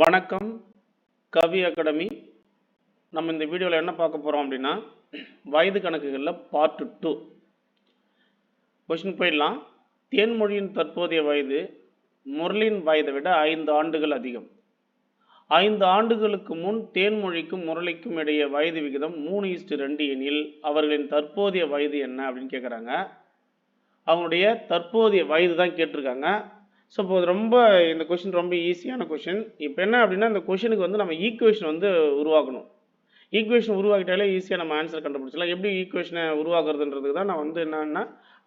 வணக்கம் கவி அகாடமி. நம்ம இந்த வீடியோவில் என்ன பார்க்க போகிறோம் அப்படின்னா வயது கணக்குகளில் பார்ட் டூ கொஷின் போயிடலாம். தேன்மொழியின் தற்போதைய வயது முரளின் வயதை விட ஐந்து ஆண்டுகள் அதிகம். ஐந்து ஆண்டுகளுக்கு முன் தேன்மொழிக்கும் முரளிக்கும் இடையே வயது விகிதம் மூணு இஸ்டு ரெண்டு எனில் அவர்களின் தற்போதைய வயது என்ன அப்படின்னு கேட்குறாங்க அவங்களுடைய தற்போதைய வயது தான் கேட்டிருக்காங்க. ஸோ இப்போ ரொம்ப இந்த கொஷின் ரொம்ப ஈஸியான கொஷின் இப்போ என்ன அப்படின்னா இந்த கொஷினுக்கு வந்து நம்ம ஈக்குவேஷன் வந்து உருவாக்கணும். ஈக்குவேஷன் உருவாக்கிட்டாலே ஈஸியாக நம்ம ஆன்சர் கண்டுபிடிச்சலாம் எப்படி ஈக்குவேஷனை உருவாக்குறதுன்றதுக்கு தான் நான் வந்து என்னன்னா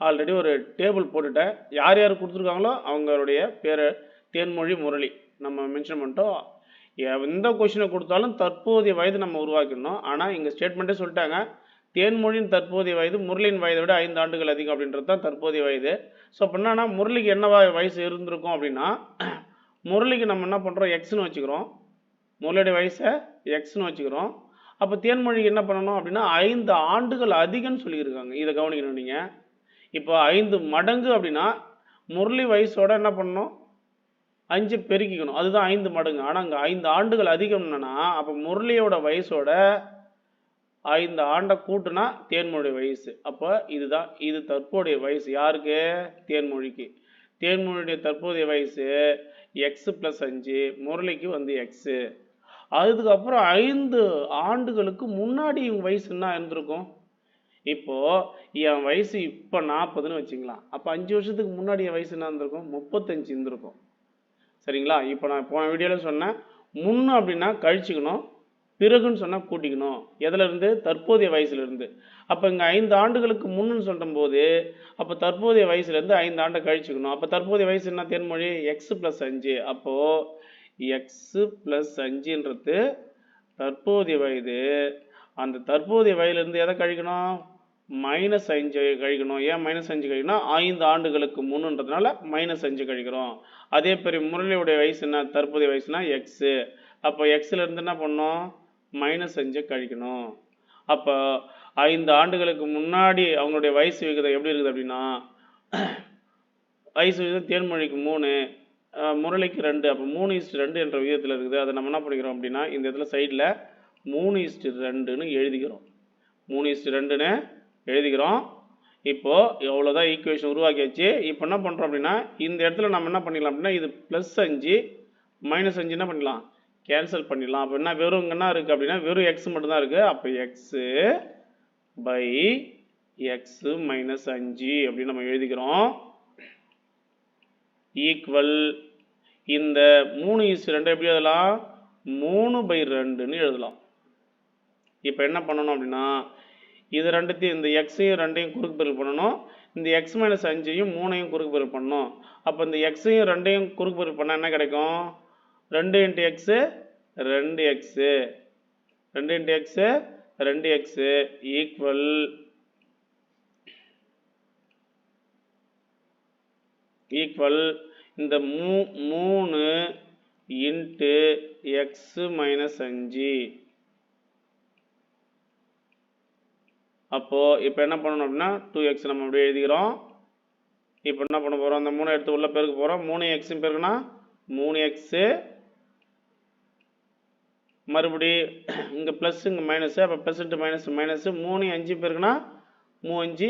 ஆல்ரெடி ஒரு டேபிள் போட்டுட்டேன். யார் யார் கொடுத்துருக்காங்களோ அவங்களுடைய பேரை தேன்மொழி முரளி நம்ம மென்ஷன் பண்ணிட்டோம். எந்த கொஷினை கொடுத்தாலும் தற்போதைய வயது நம்ம உருவாக்கிடணும். ஆனால் இங்கே ஸ்டேட்மெண்ட்டே சொல்லிட்டாங்க. தேன்மொழியின் தற்போதைய வயது முரளியின் வயதை விட ஐந்து ஆண்டுகள் அதிகம் அப்படின்றது தான் தற்போதைய வயது. ஸோ அப்போ என்னன்னா முரளிக்கு என்ன வயசு இருந்திருக்கும் அப்படின்னா முரளிக்கு நம்ம என்ன பண்ணுறோம் எக்ஸ்னு வச்சுக்கிறோம். முரளியுடைய வயசை எக்ஸ்னு வச்சுக்கிறோம். அப்போ தேன்மொழிக்கு என்ன பண்ணணும் அப்படின்னா ஐந்து ஆண்டுகள் அதிகம்னு சொல்லியிருக்காங்க. இதை கவனிக்கணும் நீங்கள் இப்போ ஐந்து மடங்கு அப்படின்னா முரளி வயசோட என்ன பண்ணணும்? அஞ்சு பெருக்கிக்கணும். அதுதான் ஐந்து மடங்கு. ஆனால் அங்கே ஐந்து ஆண்டுகள் அதிகம்னா அப்போ முரளியோட வயசோட ஐந்து ஆண்டை கூட்டுனா தேன்மொழி வயசு. அப்போ இதுதான் இது தற்போதைய வயசு. யாருக்கு? தேன்மொழிக்கு. தேன்மொழியுடைய தற்போதைய வயசு எக்ஸு ப்ளஸ் அஞ்சு முரளிக்கு வந்து எக்ஸு அதுக்கப்புறம் ஐந்து ஆண்டுகளுக்கு முன்னாடி இவங்க வயசு என்ன இருந்திருக்கும்? இப்போது என் வயசு இப்போ நாற்பதுன்னு வச்சுக்கலாம். அப்போ அஞ்சு வருஷத்துக்கு முன்னாடி என் வயசு என்ன இருந்திருக்கும்? முப்பத்தஞ்சு இருந்திருக்கும். சரிங்களா? இப்போ நான் போன வீடியோவில் சொன்னேன். முன்னு அப்படின்னா கழிச்சுக்கணும். பிறகுன்னு சொன்னால் கூட்டிக்கணும். எதுல இருந்து தற்போதைய வயசுல இருந்து அப்போ இங்கே ஐந்து ஆண்டுகளுக்கு முன்னுன்னு சொல்லும்போது அப்போ தற்போதைய வயசுலேருந்து ஐந்து ஆண்டை கழிச்சுக்கணும். அப்போ தற்போதைய வயசு என்ன? தேன்மொழி? எக்ஸ் ப்ளஸ் அஞ்சு. அப்போது எக்ஸ் ப்ளஸ் அஞ்சுன்றது தற்போதைய வயது. அந்த தற்போதைய வயதுலேருந்து எதை கழிக்கணும்? மைனஸ் அஞ்சு கழிக்கணும். ஏன் மைனஸ் அஞ்சு கழிக்கணும் ஐந்து ஆண்டுகளுக்கு முன்னுன்றதுனால மைனஸ் அஞ்சு கழிக்கிறோம். அதே பெரிய முரளியுடைய வயசு என்ன? தற்போதைய வயசுனா எக்ஸு அப்போ எக்ஸ்ல இருந்து என்ன பண்ணோம் மைனஸ் அஞ்சை கழிக்கணும். அப்போ ஐந்து ஆண்டுகளுக்கு முன்னாடி அவங்களுடைய வயசு விகிதம் எப்படி இருக்குது அப்படின்னா வயசு விகிதம் தேன்மொழிக்கு மூணு முரளிக்கு ரெண்டு. அப்போ மூணு இஸ்ட் ரெண்டு என்ற விகிதத்தில் இருக்குது. அதை நம்ம என்ன பண்ணிக்கிறோம் அப்படின்னா இந்த இடத்துல சைடில் மூணு இஸ்ட் ரெண்டுன்னு எழுதிக்கிறோம். மூணு இஸ்ட் ரெண்டுன்னு எழுதிக்கிறோம். இப்போது எவ்வளோதான் ஈக்குவேஷன் உருவாக்கியாச்சு இப்போ என்ன பண்ணுறோம் அப்படின்னா இந்த இடத்துல நம்ம என்ன பண்ணிடலாம் அப்படின்னா இது ப்ளஸ் அஞ்சு மைனஸ் அஞ்சு என்ன பண்ணிடலாம்? கேன்சல் பண்ணிடலாம். அப்போ என்ன வெறும் என்ன இருக்குது அப்படின்னா வெறும் எக்ஸ் மட்டும்தான் இருக்குது அப்போ எக்ஸு பை எக்ஸு மைனஸ் அஞ்சு அப்படின்னு நம்ம எழுதிக்கிறோம். ஈக்குவல் இந்த மூணு இஸ் ரெண்டு எப்படி எழுதலாம்? மூணு பை ரெண்டுன்னு எழுதலாம். இப்போ என்ன பண்ணணும் அப்படின்னா இது ரெண்டுத்தையும் இந்த எக்ஸையும் ரெண்டையும் குறுக்கு பெருக்கல் பண்ணணும். இந்த எக்ஸ் மைனஸ் அஞ்சையும் மூணையும் குறுக்கு பெருக்கல் பண்ணணும். அப்போ இந்த எக்ஸையும் ரெண்டையும் குறுக்கு பெருக்கல் பண்ணால் என்ன கிடைக்கும்? ரெண்டு இன்ட்டு எக்ஸு ரெண்டு எக்ஸு. ரெண்டு இன்ட்டு எக்ஸு ரெண்டு எக்ஸு. ஈக்குவல் ஈக்குவல் இந்த மூ மூணு இன்ட்டு எக்ஸு மைனஸ் அஞ்சு. அப்போது இப்போ என்ன பண்ணணும் அப்படின்னா டூ எக்ஸ் நம்ம அப்படியே எழுதிக்கிறோம். இப்போ என்ன பண்ண போகிறோம் அந்த மூணு எடுத்து உள்ள பேருக்கு போகிறோம் மூணு எக்ஸும் பேருக்குன்னா மூணு எக்ஸு மறுபடி இங்கே ப்ளஸ் இங்கே மைனஸு அப்போ ப்ளஸ் இன்ட்டு மைனஸ் மைனஸு மூணு அஞ்சு பேருக்குன்னா மூ அஞ்சு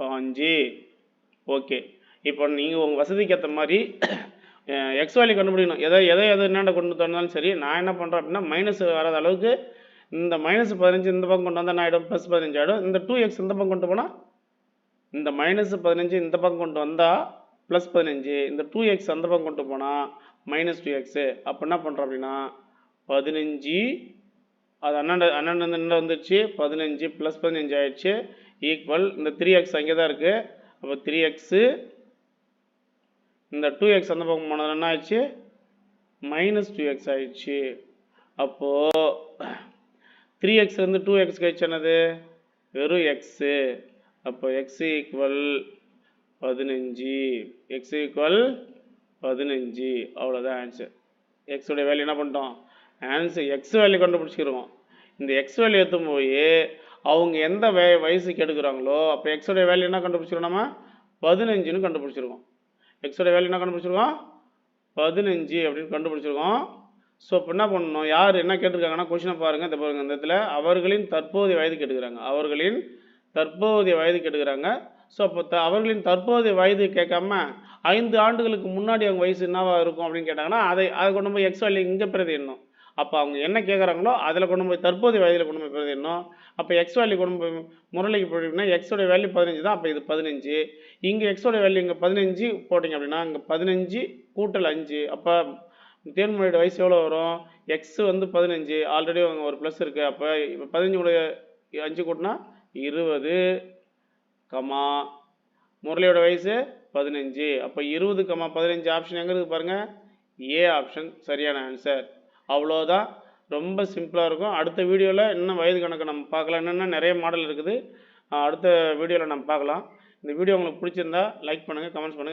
பாஞ்சு. ஓகே இப்போ நீங்கள் உங்கள் வசதிக்கு ஏற்ற மாதிரி எக்ஸ் வேல்யூ கண்டுபிடிக்கணும். எதை எதை எதை என்னென்ன கொண்டு வந்தாலும் சரி நான் என்ன பண்ணுறேன் அப்படின்னா மைனஸ் வராத அளவுக்கு இந்த மைனஸ் பதினஞ்சு இந்த பக்கம் கொண்டு வந்தால் நான் ஆகிடும் ப்ளஸ் பதினஞ்சு ஆகிடும் இந்த டூ எக்ஸ் இந்த பக்கம் கொண்டு போனால் இந்த மைனஸ் பதினஞ்சு இந்த பக்கம் கொண்டு வந்தால் ப்ளஸ் பதினஞ்சு. இந்த டூ எக்ஸ் அந்த பக்கம் கொண்டு போனால் மைனஸ் டூ எக்ஸு அப்போ என்ன பண்ணுறோம் அப்படின்னா பதினஞ்சு அது அண்ணன் அண்ணன் வந்து பதினஞ்சு ப்ளஸ் பதினஞ்சு ஆயிடுச்சு. ஈக்குவல் இந்த த்ரீ எக்ஸ் அங்கே தான் இருக்குது அப்போ த்ரீ எக்ஸு இந்த டூ எக்ஸ் அந்த பக்கம் போனது என்ன ஆயிடுச்சு? மைனஸ் டூ எக்ஸ் ஆயிடுச்சு. அப்போது த்ரீ எக்ஸ்லேருந்து டூ எக்ஸ் கழிச்சு என்னது? வெறும் எக்ஸு அப்போ எக்ஸ் ஈக்குவல் பதினஞ்சு. எக்ஸ் ஈக்குவல் பதினஞ்சு. அவ்வளோதான் ஆன்சர் எக்ஸோடைய வேல்யூ என்ன பண்ணிட்டோம்? ஆன்சர் எக்ஸ் வேல்யூ கண்டுபிடிச்சிக்கிறோம் இந்த எக்ஸ் வேல்யூ எடுத்தும் போய் அவங்க எந்த வே வயசுக்கு எடுக்கிறாங்களோ அப்போ எக்ஸோடைய வேல்யூ என்ன கண்டுபிடிச்சிருக்கோம் நம்ம? பதினஞ்சுன்னு கண்டுபிடிச்சிருக்கோம் எக்ஸோடைய வேல்யூ என்ன கண்டுபிடிச்சிருக்கோம் பதினஞ்சு அப்படின்னு கண்டுபிடிச்சிருக்கோம் ஸோ இப்போ என்ன பண்ணணும்? யார் என்ன கேட்டிருக்காங்கன்னா கொஷினை பாருங்கள் இந்த பாருங்கள் இந்த இடத்துல அவர்களின் தற்போதைய வயது கேட்டுக்கிறாங்க அவர்களின் தற்போதைய வயது கேட்டுக்கிறாங்க ஸோ அப்போ த அவர்களின் தற்போதைய வயது கேட்காம ஐந்து ஆண்டுகளுக்கு முன்னாடி அவங்க வயசு என்னவாக இருக்கும் அப்படின்னு கேட்டாங்கன்னா அதை அதை கொண்டு போய் எக்ஸ் வேல்யூ இங்கே பிரதிடணும் அப்போ அவங்க என்ன கேட்குறாங்களோ அதில் கொண்டு போய் தற்போதைய வயதில் கொண்டு போய் பிரதிடணும். அப்போ எக்ஸ் வேல்யூ கொண்டு போய் முரளிக்கு போட்டிங்கன்னா எக்ஸோடைய வேல்யூ பதினஞ்சு தான். அப்போ இது பதினஞ்சு. இங்கே எக்ஸோடைய வேல்யூ இங்கே பதினஞ்சு போட்டிங்க அப்படின்னா இங்கே பதினஞ்சு கூட்டல் அஞ்சு. அப்போ தேன்மொழியோட வயசு எவ்வளோ வரும்? எக்ஸ் வந்து பதினஞ்சு. ஆல்ரெடி ஒரு ப்ளஸ் இருக்குது அப்போ இப்போ பதினஞ்சு கூட அஞ்சு கூட்டினா இருபது. கமா. முரளியோட வயசு பதினஞ்சு. அப்போ இருபது கமா பதினஞ்சு ஆப்ஷன் எங்கே இருக்குது பாருங்கள் ஏ ஆப்ஷன் சரியான ஆன்சர் அவ்வளோதான் ரொம்ப சிம்பிளாக இருக்கும். அடுத்த வீடியோவில் இன்னும் வயது கணக்கு நம்ம பார்க்கலாம். என்னென்ன நிறைய மாடல் இருக்குது. அடுத்த வீடியோவில் நம்ம பார்க்கலாம். இந்த வீடியோ உங்களுக்கு பிடிச்சிருந்தா லைக் பண்ணுங்கள் கமெண்ட்ஸ் பண்ணுங்கள்